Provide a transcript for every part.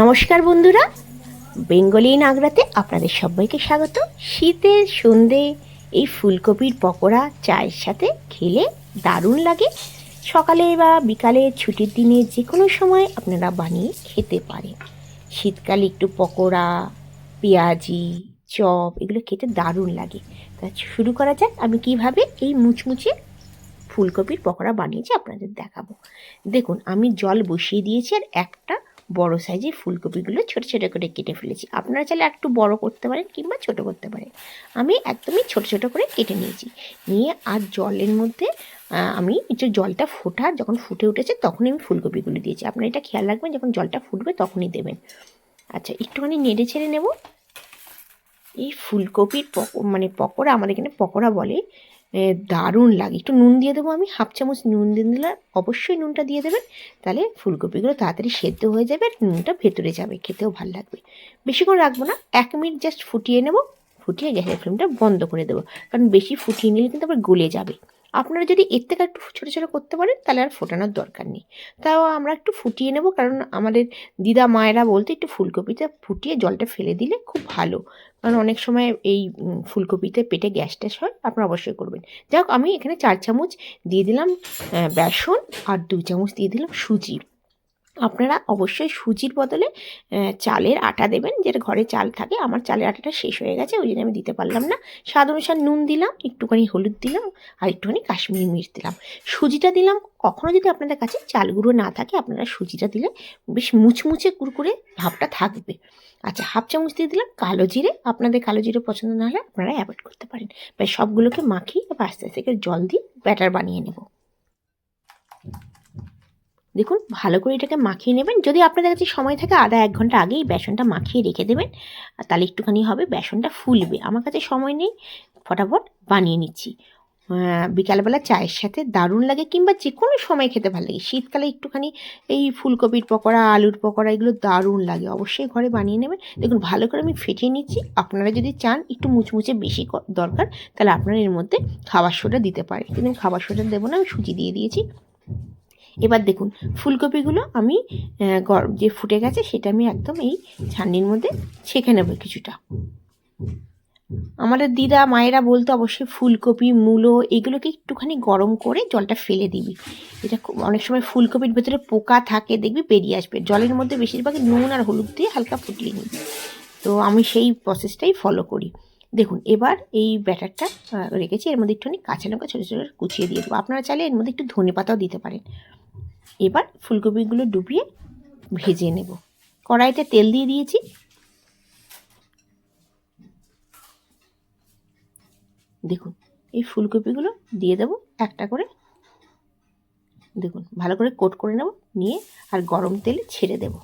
নমস্কার বন্ধুরা। বেঙ্গলি নাগরাতে আপনাদের সবাইকে স্বাগত। শীতের সন্ধে এই ফুলকপির পকোড়া, চায়ের সাথে খেলে দারুণ লাগে। সকালে বা বিকালে ছুটির দিনে যে কোনো সময় আপনারা বানিয়ে খেতে পারেন। শীতকালে একটু পকোড়া, পেঁয়াজি, চপ, এগুলো খেতে দারুণ লাগে। তা শুরু করা যাক, আমি কীভাবে এই মুচমুচে ফুলকপির পকোড়া বানিয়েছি আপনাদের দেখাবো। দেখুন, আমি জল বসিয়ে দিয়েছি আর একটা বড় সাইজের ফুলকপিগুলো ছোট ছোট করে কেটে ফেলেছি। আপনারা চাইলে একটু বড় করতে পারেন কিংবা ছোট করতে পারেন। আমি একদমই ছোট ছোট করে কেটে নিয়েছি। নিয়ে আর জলের মধ্যে আমি যে জলটা ফোটা যখন ফুটে উঠেছে তখনই আমি ফুলকপিগুলো দিয়েছি। আপনারা এটা খেয়াল রাখবেন, যখন জলটা ফুটবে তখনই দেবেন। আচ্ছা একটুখানি নেড়ে ছেড়ে নেব। এই ফুলকপির পক মানে পকোড়া, আমাদের এখানে পকোড়া বলে দারুণ লাগে। একটু নুন দিয়ে দেবো আমি, হাফ চামচ নুন দিয়ে দিলে অবশ্যই নুনটা দিয়ে দেবেন। তাহলে ফুলকপিগুলো তাড়াতাড়ি সেদ্ধ হয়ে যাবে আর নুনটা ভেতরে যাবে, খেতেও ভালো লাগবে। বেশিক্ষণ রাখব না, এক মিনিট জাস্ট ফুটিয়ে নেব, ফুটিয়ে গ্যাসের ফ্লেমটা বন্ধ করে দেবো। কারণ বেশি ফুটিয়ে নিলে কিন্তু আবার গলে যাবে। আপনারা যদি এর থেকে একটু ছোটো ছোটো করতে পারেন, তাহলে আর ফোটানোর দরকার নেই। তাও আমরা একটু ফুটিয়ে নেব, কারণ আমাদের দিদা মায়েরা বলতে একটু ফুলকপিটা ফুটিয়ে জলটা ফেলে দিলে খুব ভালো। কারণ অনেক সময় এই ফুলকপিতে পেটে গ্যাস ট্যাস হয়, আপনারা অবশ্যই করবেন। যাই আমি এখানে চার চামচ দিয়ে দিলাম বেসন আর দুই চামচ দিয়ে দিলাম সুজি। আপনারা অবশ্যই সুজির বদলে চালের আটা দেবেন, যেটা ঘরে চাল থাকে। আমার চালের আটাটা শেষ হয়ে গেছে, ওই জন্য আমি দিতে পারলাম না। স্বাদ অনুসার নুন দিলাম, একটুখানি হলুদ দিলাম, আর একটুখানি কাশ্মীরি মির্চ দিলাম। সুজিটা দিলাম কখনও যদি আপনাদের কাছে চাল গুঁড়ো না থাকে, আপনারা সুজিটা দিলে বেশ মুচমুচে কুরকুরে ভাবটা থাকবে। আচ্ছা হাফ চামচ দিয়ে দিলাম কালো জিরে। আপনাদের কালো জিরে পছন্দ না হলে আপনারা অ্যাভয়েড করতে পারেন। প্রায় সবগুলোকে মাখিয়ে আস্তে আস্তে জল দিয়ে ব্যাটার বানিয়ে নেব। দেখুন, ভালো করে এটাকে মাখিয়ে নেবেন। যদি আপনাদের কাছে সময় থাকে, আধা এক ঘণ্টা আগেই বেসনটা মাখিয়ে রেখে দেবেন। তাহলে একটুখানি হবে বেসনটা ফুলবে। আমার কাছে সময় নেই, ফটাফট বানিয়ে নিচ্ছি। বিকালবেলা চায়ের সাথে দারুণ লাগে কিংবা যে কোনো সময় খেতে ভালো লাগে। শীতকালে একটুখানি এই ফুলকপির পকোড়া, আলুর পকোড়া, এগুলো দারুণ লাগে। অবশ্যই ঘরে বানিয়ে নেবেন। দেখুন, ভালো করে আমি ফেটিয়ে নিচ্ছি। আপনারা যদি চান একটু মুচমুচে বেশি দরকার, তাহলে আপনারা এর মধ্যে খাবার সোডা দিতে পারেন। কিন্তু খাবার সোডা দেবো না, আমি সুজি দিয়ে দিয়েছি। এবার দেখুন ফুলকপিগুলো আমি আহ, গর- যে ফুটে গেছে সেটা আমি একদম এই ছান্নির মধ্যে ছেঁকে নেব কিছুটা। আমাদের দিদা মায়েরা বলতো অবশ্যই ফুলকপি মূলো এগুলোকে একটুখানি গরম করে জলটা ফেলে দিবি। এটা অনেক সময় ফুলকপির ভেতরে পোকা থাকে দেখবি বেরিয়ে আসবে। জলের মধ্যে বেশিরভাগ নুন আর হলুদ দিয়ে হালকা ফুটিয়ে নিবি। তো আমি সেই প্রসেসটাই ফলো করি। দেখুন, এবার এই ব্যাটারটা রেখেছি। এর মধ্যে একটুখানি কাঁচা লঙ্কা ছোটো ছোটো কুচিয়ে দিয়ে দেবো। আপনারা চাইলে এর মধ্যে একটু ধনে পাতাও দিতে পারেন। এবার ফুলকপিগুলো ডুবিয়ে ভেজে নেব। কড়াইতে তেল দিয়ে দিয়েছি। দেখুন, এই ফুলকপিগুলো দিয়ে দেবো একটা করে। দেখুন, ভালো করে কোট করে নেব, নিয়ে আর গরম তেলে ছেড়ে দেব।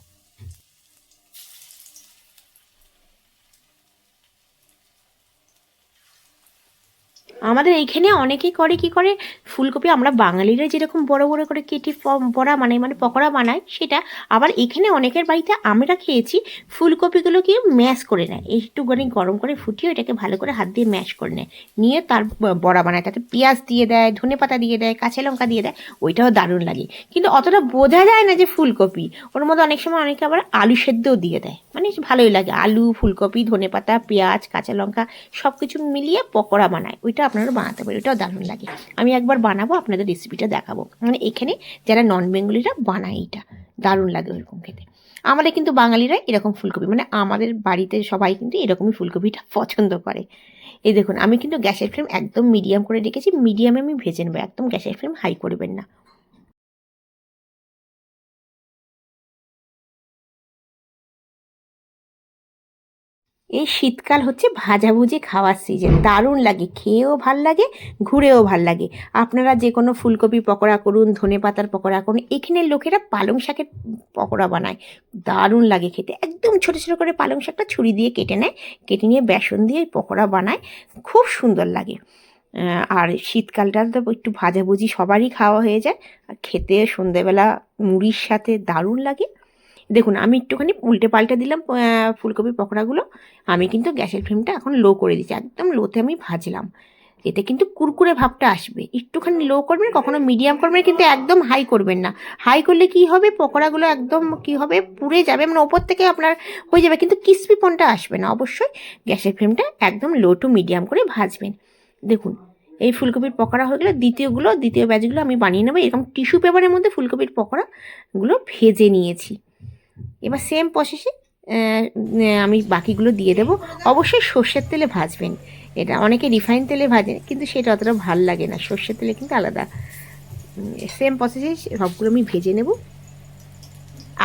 আমাদের এইখানে অনেকেই করে কি করে? ফুলকপি আমরা বাঙালিরা যেরকম বড় বড় করে কেটে বড়া বানাই মানে পকোড়া বানাই সেটা আবার এখানে অনেকের বাড়িতে আমরা খেয়েছি ফুলকপিগুলোকে ম্যাশ করে নেয়। একটুখানি গরম করে ফুটিয়ে এটাকে ভালো করে হাত দিয়ে ম্যাশ করে নেয়। নিয়ে তার বড়া বানায়। তাতে পেঁয়াজ দিয়ে দেয়, ধনে পাতা দিয়ে দেয়, কাঁচা লঙ্কা দিয়ে দেয়, ওইটাও দারুণ লাগে। কিন্তু অতটা বোঝা যায় না যে ফুলকপি। ওর মধ্যে অনেক সময় অনেকে আবার আলু সেদ্ধও দিয়ে দেয়। মানে ভালোই লাগে। আলু, ফুলকপি, ধনে পাতা, পেঁয়াজ, কাঁচা লঙ্কা সব কিছু মিলিয়ে পকোড়া বানায়। ওইটা আপনারা বানাতে পারেন, এটাও দারুণ লাগে। আমি একবার বানাবো, আপনাদের রেসিপিটা দেখাবো। মানে এখানে যারা নন বেঙ্গলিরা বানায় এটা দারুণ লাগে ওরকম খেতে। আমাদের কিন্তু বাঙালিরা এরকম ফুলকপি মানে আমাদের বাড়িতে সবাই কিন্তু এরকমই ফুলকপিটা পছন্দ করে। এই দেখুন, আমি কিন্তু গ্যাসের ফ্লেম একদম মিডিয়াম করে রেখেছি মিডিয়ামে আমি ভেজে নেব, একদম গ্যাসের ফ্লেম হাই করবেন না। এই শীতকাল হচ্ছে ভাজাভুজি খাওয়ার সিজন দারুণ লাগে, খেয়েও ভালো লাগে, ঘুরেও ভালো লাগে। আপনারা যে কোনো ফুলকপি পকোড়া করুন, ধনে পাতার পকোড়া করুন, এখানের লোকেরা পালং শাকের পকোড়া বানায়। দারুণ লাগে খেতে। একদম ছোটো ছোটো করে পালং শাকটা ছুরি দিয়ে কেটে নেয়, কেটে নিয়ে বেসন দিয়ে পকোড়া বানায়। খুব সুন্দর লাগে। আর শীতকালটা তো একটু ভাজাভুজি সবারই খাওয়া হয়ে যায়। আর খেতে সন্ধেবেলা মুড়ির সাথে দারুণ লাগে। দেখুন আমি একটুখানি উল্টে পাল্টে দিলাম আহ, ফুলকপির পকোড়াগুলো। আমি কিন্তু গ্যাসের ফ্লেমটা এখন লো করে দিচ্ছি একদম লোতে আমি ভাজলাম। এতে কিন্তু কুরকুরে ভাবটা আসবে। একটুখানি লো করবেন কখনো মিডিয়াম করবেন কিন্তু একদম হাই করবেন না। হাই করলে কি হবে? পকোড়াগুলো একদম কি হবে? পুড়ে যাবে মানে ওপর থেকে আপনার হয়ে যাবে কিন্তু ক্রিস্পিপনটা আসবে না। অবশ্যই গ্যাসের ফ্লেমটা একদম লো টু মিডিয়াম করে ভাজবেন। দেখুন এই ফুলকপির পকোড়া হয়ে গেলে দ্বিতীয়গুলো দ্বিতীয় ব্যাচগুলো আমি বানিয়ে নেব। এরকম টিস্যু পেপারের মধ্যে ফুলকপির পকোড়াগুলো ভেজে নিয়েছি। এবার সেম প্রসেসে আমি বাকিগুলো দিয়ে দেবো। অবশ্যই সর্ষের তেলে ভাজবেন। এটা অনেকে রিফাইন তেলে ভাজে, কিন্তু সেটা অতটা ভালো লাগে না। সর্ষের তেলে কিন্তু আলাদা। সেম প্রসেসে সবগুলো আমি ভেজে নেব।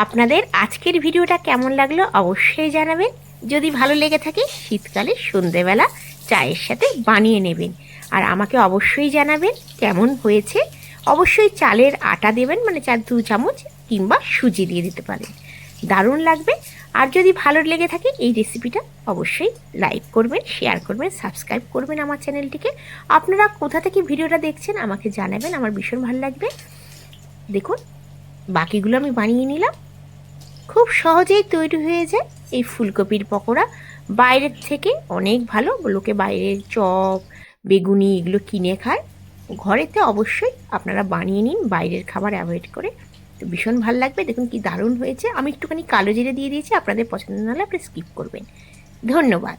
আপনাদের আজকের ভিডিওটা কেমন লাগল অবশ্যই জানাবেন। যদি ভালো লেগে থাকে, শীতকালে সন্ধেবেলা চায়ের সাথে বানিয়ে নেবেন। আর আমাকে অবশ্যই জানাবেন কেমন হয়েছে। অবশ্যই চালের আটা দেবেন মানে চার দু চামচ, কিংবা সুজি দিয়ে দিতে পারেন। দারুণ লাগবে। আর যদি ভালো লেগে থাকে এই রেসিপিটা অবশ্যই লাইক করবেন শেয়ার করবেন সাবস্ক্রাইব করবেন আমার চ্যানেলটিকে আপনারা কোথা থেকে ভিডিওটা দেখছেন আমাকে জানাবেন, আমার ভীষণ ভালো লাগবে। দেখুন, বাকিগুলো আমি বানিয়ে নিলাম। খুব সহজেই তৈরি হয়ে যায় এই ফুলকপির পকোড়া। বাইরের থেকে অনেক ভালো, লোকে বাইরের চপ, বেগুনি এগুলো কিনে খায়। ঘরেতে অবশ্যই আপনারা বানিয়ে নিন, বাইরের খাবার অ্যাভয়েড করে। তো ভীষণ ভালো লাগবে, দেখুন কি দারুণ হয়েছে। আমি একটুখানি কালো জিরে দিয়ে দিয়েছি, আপনাদের পছন্দ না হলে আপনি স্কিপ করবেন। ধন্যবাদ।